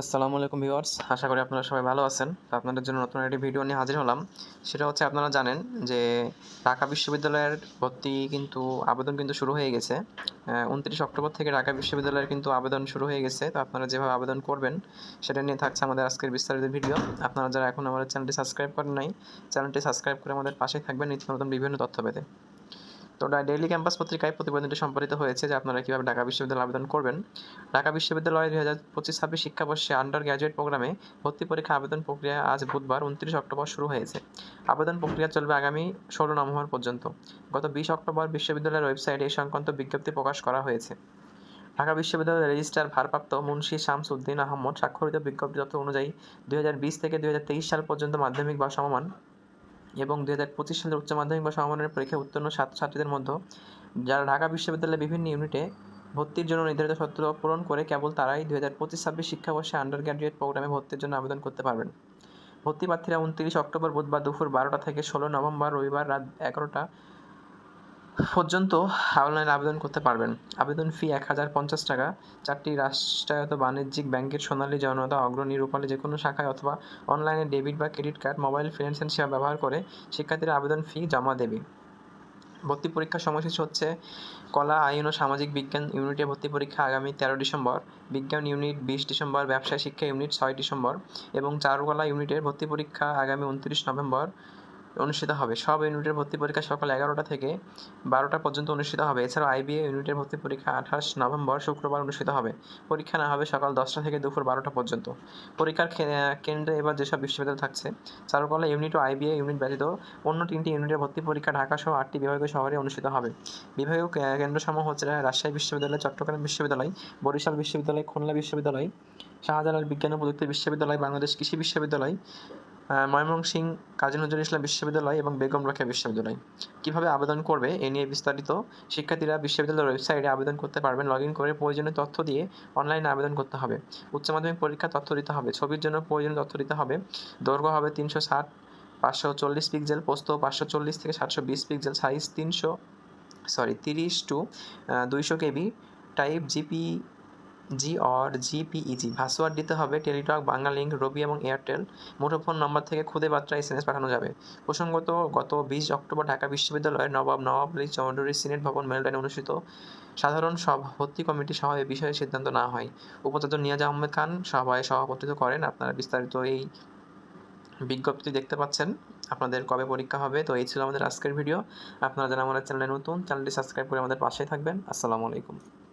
আসসালামু আলাইকুম ভিউয়ার্স, আশা করি আপনারা সবাই ভালো আছেন। তো আপনাদের জন্য নতুন একটি ভিডিও নিয়ে হাজির হলাম। সেটা হচ্ছে আপনারা জানেন যে ঢাকা বিশ্ববিদ্যালয়ের ভর্তি কিন্তু আবেদন কিন্তু শুরু হয়ে গেছে। উনত্রিশ অক্টোবর থেকে ঢাকা বিশ্ববিদ্যালয়ের কিন্তু আবেদন শুরু হয়ে গেছে। তো আপনারা যেভাবে আবেদন করবেন, সেটা নিয়ে থাকছে আমাদের আজকের বিস্তারিত ভিডিও। আপনারা যারা এখন আমাদের চ্যানেলটি সাবস্ক্রাইব করেন নাই, চ্যানেলটি সাবস্ক্রাইব করে আমাদের পাশেই থাকবেন নিত্য নতুন বিভিন্ন তথ্য পেতে। তো ডেইলি ক্যাম্পাস পত্রিকায় প্রতিবেদনটি সম্পাদিত হয়েছে যে আপনারা কীভাবে ঢাকা বিশ্ববিদ্যালয়ে আবেদন করবেন। ঢাকা বিশ্ববিদ্যালয়ে দুই হাজার পঁচিশ ছাব্বিশ শিক্ষাবর্ষে আন্ডার গ্র্যাজুয়েট প্রোগ্রামে ভর্তি পরীক্ষা আবেদন প্রক্রিয়া আজ বুধবার উনত্রিশ অক্টোবর শুরু হয়েছে। আবেদন প্রক্রিয়া চলবে আগামী ষোলো নভেম্বর পর্যন্ত। গত বিশ অক্টোবর বিশ্ববিদ্যালয়ের ওয়েবসাইটে এই সংক্রান্ত বিজ্ঞপ্তি প্রকাশ করা হয়েছে। ঢাকা বিশ্ববিদ্যালয়ের রেজিস্ট্রার ভারপ্রাপ্ত মুন্সি শামস উদ্দিন আহমদ স্বাক্ষরিত বিজ্ঞপ্তি তথ্য অনুযায়ী দুই হাজার বিশ থেকে দুই হাজার তেইশ সাল পর্যন্ত মাধ্যমিক বা সমমান এবং দু হাজার পঁচিশ সালের উচ্চ মাধ্যমিক বা সমমানের পরীক্ষায় উত্তীর্ণ ছাত্রছাত্রীদের মধ্যে যারা ঢাকা বিশ্ববিদ্যালয়ের বিভিন্ন ইউনিটে ভর্তির জন্য নির্ধারিত শর্ত পূরণ করে কেবল তারাই দু হাজার পঁচিশ ছাব্বিশ শিক্ষাবর্ষে আন্ডার গ্র্যাজুয়েট প্রোগ্রামে ভর্তির জন্য আবেদন করতে পারবেন। ভর্তি প্রার্থীরা উনত্রিশ অক্টোবর বুধবার দুপুর বারোটা থেকে ষোলো নভেম্বর রবিবার রাত এগারোটা পর্যন্ত অনলাইনে আবেদন করতে পারবেন। আবেদন ফি এক হাজার পঞ্চাশ টাকা। চারটি রাষ্ট্রায়ত্ত বাণিজ্যিক ব্যাংকের সোনালী জনতা, অগ্রণী রূপালী যে কোনো শাখায় অথবা অনলাইনে ডেবিট বা ক্রেডিট কার্ড, মোবাইল ফিনান্সিয়াল সেবা ব্যবহার করে শিক্ষার্থীরা আবেদন ফি জমা দেবে। ভর্তি পরীক্ষার সময়সূচি হচ্ছে কলা, আইন ও সামাজিক বিজ্ঞান ইউনিটে ভর্তি পরীক্ষা আগামী তেরো ডিসেম্বর, বিজ্ঞান ইউনিট বিশ ডিসেম্বর, ব্যবসায় শিক্ষা ইউনিট ছয় ডিসেম্বর এবং চারুকলা ইউনিটের ভর্তি পরীক্ষা আগামী উনত্রিশ নভেম্বর। অনুষ্ঠিত হবে। সব ইউনিটের ভর্তি পরীক্ষা সকাল এগারোটা থেকে বারোটা পর্যন্ত অনুষ্ঠিত হবে। এছাড়াও আইবিএ ইউনিটের ভর্তি পরীক্ষা আঠাশ নভেম্বর শুক্রবার অনুষ্ঠিত হবে। পরীক্ষা না হবে সকাল দশটা থেকে দুপুর বারোটা পর্যন্ত। পরীক্ষার কেন্দ্রে এবার যেসব বিশ্ববিদ্যালয় থাকছে, চারুকলা ইউনিট ও আইবিএ ইউনিট ব্যতীত অন্য তিনটি ইউনিটের ভর্তি পরীক্ষা ঢাকা সহ আটটি বিভাগীয় শহরে অনুষ্ঠিত হবে। বিভাগীয় কেন্দ্রসমূহ হচ্ছে রাজশাহী বিশ্ববিদ্যালয়, চট্টগ্রাম বিশ্ববিদ্যালয়, বরিশাল বিশ্ববিদ্যালয়, খুলনা বিশ্ববিদ্যালয়, শাহজালাল বিজ্ঞান ও প্রযুক্তি বিশ্ববিদ্যালয়, বাংলাদেশ কৃষি বিশ্ববিদ্যালয় ময়মনসিংহ কাজী নজরুল ইসলাম বিশ্ববিদ্যালয় এবং বেগম রোকেয়া বিশ্ববিদ্যালয়। কীভাবে আবেদন করবে এ নিয়ে বিস্তারিত শিক্ষার্থীরা বিশ্ববিদ্যালয়ের ওয়েবসাইটে আবেদন করতে পারবেন। লগ ইন করে প্রয়োজনীয় তথ্য দিয়ে অনলাইনে আবেদন করতে হবে। উচ্চ মাধ্যমিক পরীক্ষা তথ্য দিতে হবে। ছবির জন্য প্রয়োজনীয় তথ্য দিতে হবে। দৈর্ঘ্য হবে তিনশো ষাট, পাঁচশো চল্লিশ পিক্সেল, পোস্ত পাঁচশো চল্লিশ থেকে সাতশো বিশ পিক্সেল, সাইজ তিনশো সরি তিরিশ টু দুইশো KB, type JP G or JPEG password দিতে হবে টেলিটক বাংলালিংক রবি এবং এয়ারটেল মুঠোফোন নম্বর থেকে খুদে বার্তা এস পাঠানো যাবে। প্রসঙ্গত, গত বিশ অক্টোবর ঢাকা বিশ্ববিদ্যালয়ের নবাব নবাব আলী চৌধুরী সিনেট ভবন মেলডাইনে অনুষ্ঠিত। সাধারণ সব ভর্তি কমিটি সভায় এ বিষয়ে সিদ্ধান্ত না হয়। উপাচার্য নিয়াজ আহমেদ খান সভায় সভাপতিত্ব করেন। আপনারা বিস্তারিত এই বিজ্ঞপ্তি দেখতে পাচ্ছেন। আপনাদের কবে পরীক্ষা হবে? তো এই ছিল আমাদের আজকের ভিডিও। আপনারা যারা আমাদের চ্যানেলে নতুন, চ্যানেলটি সাবস্ক্রাইব করে আমাদের পাশেই থাকবেন। আসসালামু আলাইকুম।